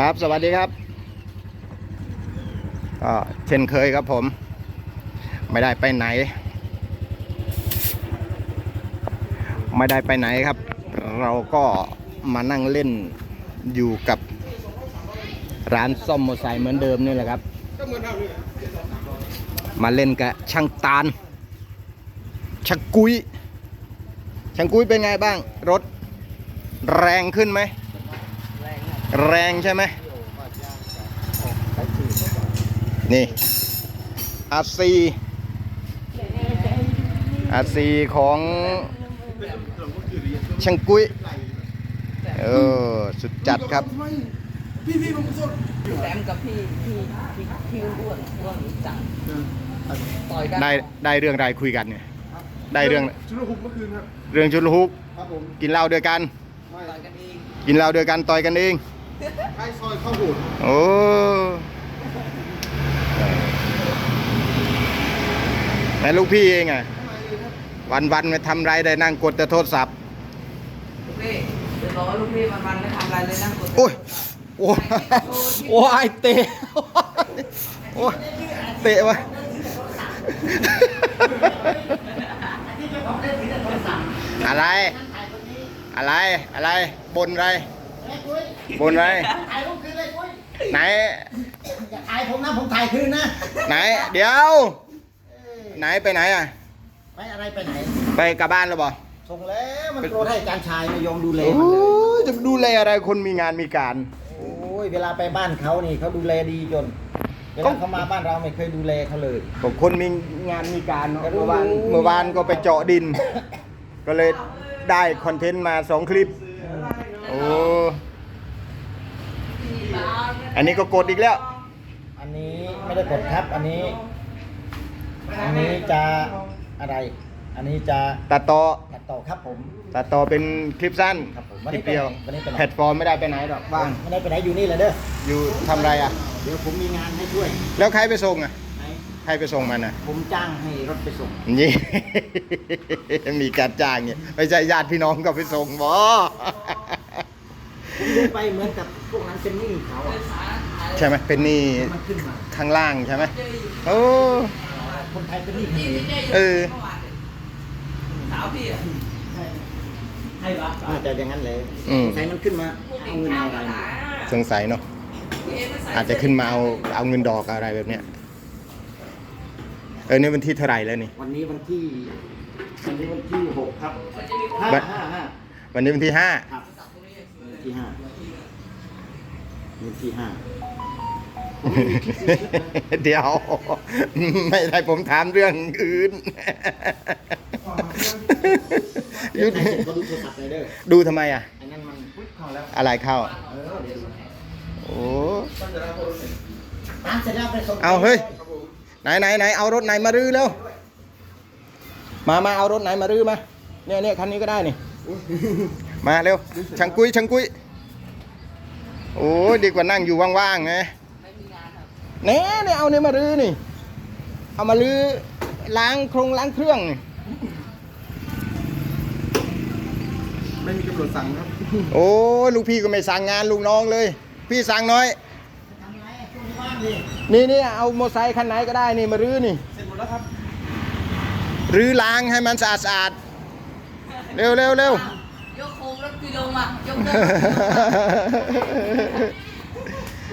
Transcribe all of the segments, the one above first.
ครับ สวัสดีครับก็เช่นเคยครับผม ไม่ได้ไปไหน ไม่ได้ไปไหนครับ เราก็มานั่งเล่นอยู่กับร้านซ่อมมอเตอร์ไซค์เหมือนเดิมนี่แหละครับ มาเล่นกับช่างตาลช่างกุ้ยช่างกุ้ยเป็นไงบ้าง รถแรงขึ้นไหม แรงใช่ไหมนี่อาซีอาซีของช่างกุ้ยเออสุดจัดครับ พี่พี่ผมขอโทษแซมกับพี่พี่พี่พี่อ้วนอ้วนจังต่อยกันได้ได้เรื่องอะไรคุยกันเนี่ยได้เรื่องชุดละหุบเมื่อคืนครับเรื่องชุดละฮุกกินเหล้าด้วยกันไม่ต่อยกันกินเหล้าด้วยกันต่อยกันเอง ใครซอยเข้าโหดโอ้แต่ลูกพี่เองอะ วันวันๆไม่ทำไรได้นั่งกดแต่โทรศัพท์ลูกพี่เดี๋ยวบอกว่าลูกพี่วันๆไม่ทำอะไรเลยนั่งกดโอ้ยโอ้ยโอ้ยเตะโอ้ยเตะวะอะไร อะไร อะไร บนอะไร บนอะไรถ่ายรูปคืนเลยปุ้ยไหน อย่าถ่ายผมนะผมถ่ายคืนนะไหน เดี๋ยว ไหนไปไหนอะ ไปอะไรไปไหน ไปกลับบ้านแล้วบ่ส่งแล้วมันโปรดให้อาจารย์ชายไม่ยอมดูแลโอ้มันเลยยจะดูแลอะไรคนมีงานมีการ โอ้ยเวลาไปบ้านเขานี่เขาดูแลดีจนเวลาเขามาบ้านเราไม่เคยดูแลเขาเลยผมคนมีงานมีการเนอะก็รู้เมื่อวานเมื่อวานก็ไปเจาะดิน ก็เลยได้คอนเทนต์มาสองคลิป โอ้ อันนี้ก็กดอีกแล้ว อันนี้ไม่ได้กดครับ อันนี้ อันนี้จะอะไร อันนี้จะตัดต่อตัดต่อครับผม ตัดต่อเป็นคลิปสั้นครับผมคลิปเดียววันนี้ไปไหน แพลตฟอร์มไม่ได้ไปไหนหรอกว่างไม่ได้ไปไหนอยู่นี่เลยเด้อ อยู่ทำอะไรอะ เดี๋ยวผมมีงานให้ช่วยแล้วใครไปส่งอะไหนใครไปส่งมันอะ ผมจ้างให้รถไปส่ง นี่ มีการจ้างเนี่ยไม่ใช่ญาติพี่น้องก็ไปส่งบอ ผมดูไปเหมือนกับพวกนั้นเป็นหนี้เขาอะใช่ไหมเป็นหนี่มันขึ้นมาข้างล่างใช่ไหมโอ้คนไทยเป็นหนี้คนพี่อื่นที่เจ๊อยู่เออสาวพี่อะให้ปะน่าจะอย่างนั้นเลยอืมใช้มันขึ้นมาเอาเงินเอาอะไรมาสงสัยเนาะอาจจะขึ้นมาเอาเอาเงินดอกอะไรแบบเนี้ยเออนี่วันที่เท่าไหร่แล้วนี่ วันนี้วันที่วันนี้วันที่หกครับมันจะมีห้าวันห้าห้าวันนี้วันที่ห้า ครับวัน ที่ห้าวันที่ห้าเดี๋ยว ไม่ได้ผมถามเรื่องอื่นเดี๋ยวใครเสร็จก็ดูโทรศัพท์เลยเด้อดูทำไมอะไอ้นั่นมันปุ๊บเข้าแล้ว อะไรเข้า เออเดี๋ยวดูโอ้ตามเสร็จแล้วไปส่งเอาเฮ้ย ไหนไหนไหนเอารถไหนมารื้อเร็ว มามาเอารถไหนมารื้อมา เนี่ยเนี่ยคันนี้ก็ได้นี่ มาเร็วช่างกุ้ยช่างกุ้ยโอ้ยดีกว่านั่งอยู่ว่างๆไงไม่มีงานครับเน่เนี่ยเอาเนี่ยมารื้อนี่ เอามารื้อล้างโครงล้างเครื่องนี่ไม่มีกำหนดสั่งครับ โอ้ยลูกพี่ก็ไม่สั่งงานลูกน้องเลย พี่สั่งน้อยทำไรอะช่วงนี้ว่างดินี่นี่เอามอเตอร์ไซค์คันไหนก็ได้นี่มารื้อนี่เสร็จหมดแล้วครับรื้อล้างให้มันสะอาดสะอาดเร็วเร็วเร็ว ยกโครงรถพี่ลงมายกโครง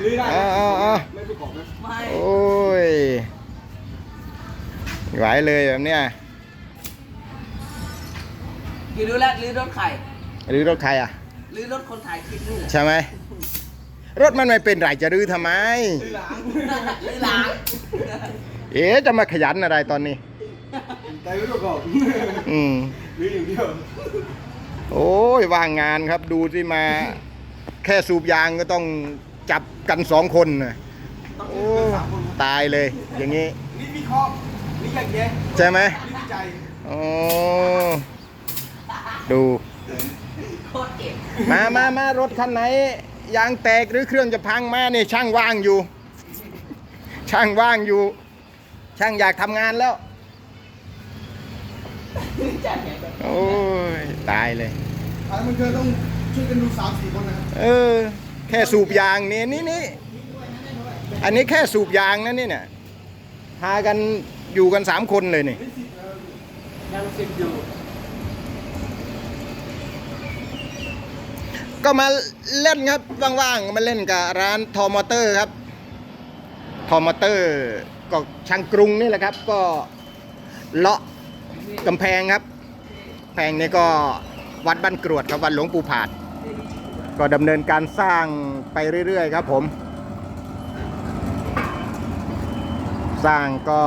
ลื้อได้เอาเอาเอาไม่ประกอบนะไม่โอ้ยไหวเลยแบบเนี้ยกี่รู้แล้วรื้อรถใครรื้อรถใครอะรื้อรถคนถ่ายคลิปนี่แหละใช่ไหม รถมันไม่เป็นไรจะรื้อทำไมลื้อหลังรื้อหลังเอ๊ะจะมาขยันอะไรตอนนี้ แต่ไม่ประกอบอืมลื้ออย่างเดียว โอ้ยว่างงานครับดูที่มา แค่สูบยางก็ต้องจับกันสองคนนะต้องโอ้เจอสามคนครับตายเลย อย่างนี้นี่วิเคราะห์นี่อย่างเงี้ยใช่ไหมนี่วิจัยโอ้ดูโคตรเก็บมามามารถคันไหนยางแตกหรือเครื่องจะพังมาเนี่ยช่างว่างอยู่ ช่างว่างอยู่ ช่างอยากทำงานแล้วจัดอย่างแบบโอ้ย ตายเลยท้ายมันเธอต้องช่วยกันดูสามสี่คนนะครับเออ แค่สูบยางนี่นี่นี่อันนี้แค่สูบยางนะนี่เนี่ยพากันอยู่กันสามคนเลยนี่ยังสิบอยู่ก็มาเล่นครับว่างๆมาเล่นกับร้านทอมอเตอร์ครับ ทอมอเตอร์ก็ช่างกรุงนี่แหละครับ ก็เลาะกำแพงครับ แพงนี่ก็วัดบ้านกรวดครับวัดหลวงปู่ผาด ก็ดำเนินการสร้างไปเรื่อยๆครับผม สร้างก็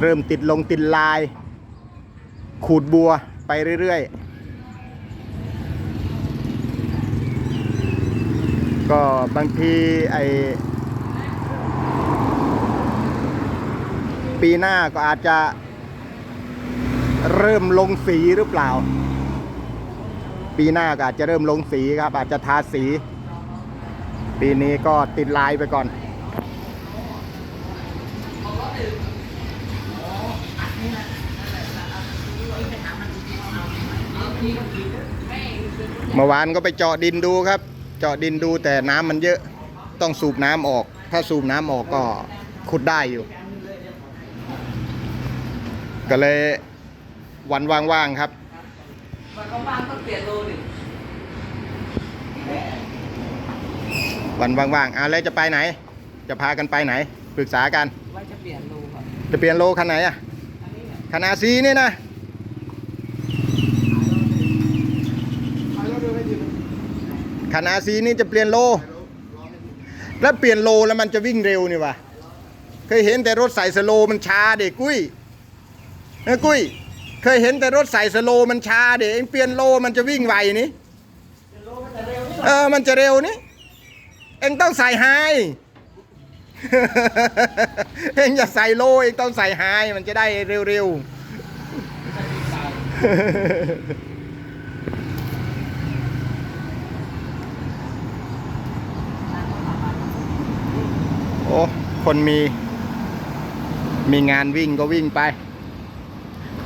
เริ่มติดลงติดลาย ขูดบัวไปเรื่อยๆ ก็บางทีไอปีหน้าก็อาจจะ เริ่มลงสีหรือเปล่า ปีหน้าก็อาจจะเริ่มลงสีครับ อาจจะทาสี ปีนี้ก็ติดลายไปก่อนเมื่อวานก็ไปเจาะดินดูครับ เจาะดินดูแต่น้ำมันเยอะต้องสูบน้ำออก ถ้าสูบน้ำออกก็ขุดได้อยู่ ก็เลย วันว่างๆครับมันก็ว่างต้องเปลี่ยนโลดิวันว่างๆอะแล้วจะไปไหน จะพากันไปไหนปรึกษากันว่าจะเปลี่ยนโลครับจะเปลี่ยนโลคันไหนอะคันอาซีนี่นะไปรถเดินไม่ดีคันอาซีนี่จะเปลี่ยนโล แล้วเปลี่ยนโลแล้วมันจะวิ่งเร็วนี่วะเคยเห็นแต่รถใส่สโลว์มันช้าเด็กกุ้ยเออกุ้ย เคยเห็นแต่รถใส่สโลว์มันช้าเด็กเองเปลี่ยนโลมันจะวิ่งไวนี่เออมันจะเร็วนี่เองต้องใส่ไฮเองอย่าใส่โลเองต้องใส่ไฮมันจะได้เร็วๆโอ้ คนมี มีงานวิ่งก็วิ่งไป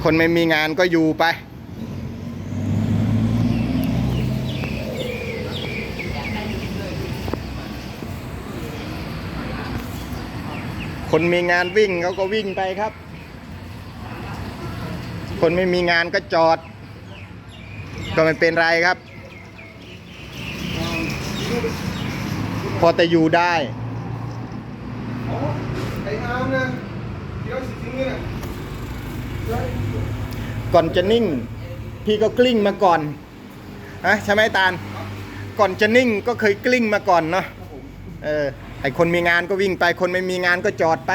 คนไม่มีงานก็อยู่ไป คนมีงานวิ่งเขาก็วิ่งไปครับ คนไม่มีงานก็จอด ก็ไม่เป็นไรครับ พอแต่อยู่ได้ไอ้น้ำนะเดี๋ยวสิทิ้งเนี่ย ก่อนจะนิ่ง พี่ก็กลิ้งมาก่อนฮะใช่ไหมตาลก่อนจะนิ่งก็เคยกลิ้งมาก่อนเนาะเออไอคนมีงานก็วิ่งไป คนไม่มีงานก็จอดไป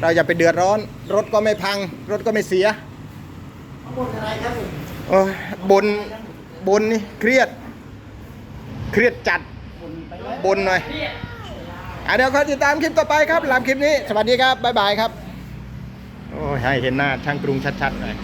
เราอย่าไปเดือดร้อน รถก็ไม่พัง รถก็ไม่เสียบนอะไรครับโอ้บนบนนี่เครียด เครียดจัดบนหน่อยอะเดี๋ยวขอยติดตามคลิปต่อไปครับหลังคลิปนี้ สวัสดีครับ บ๊ายบายครับ โอ้ยให้เห็นหน้าช่างกรุงชัดๆหน่อย